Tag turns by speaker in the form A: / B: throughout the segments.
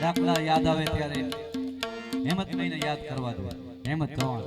A: દાખલા યાદ આવે ત્યારે હેમંતભાઈને યાદ કરવા દો. હેમત ચૌહાણ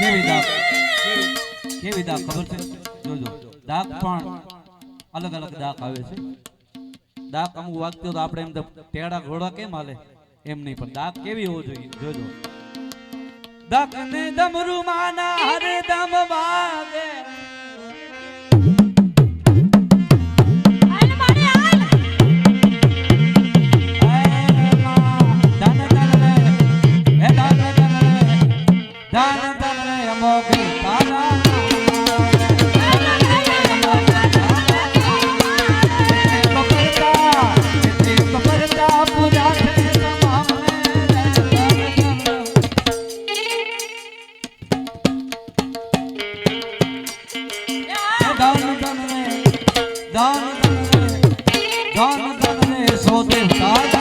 A: કેવી દાગ કેવી દાગ ખબર છે? જોજો દાગ પણ અલગ અલગ દાગ આવે છે. દાગ અમુક વાગતો તો આપણે એમ તો ટેડા ઘોડા કેમ હાલે? એમ નહીં પણ દાગ કેવી હોવો જોઈએ? જોજો દખને ડમરુ માના હરદમ વાગે ધન ધન રે ધન ધન રે ધન ધન રે સોતે તાજ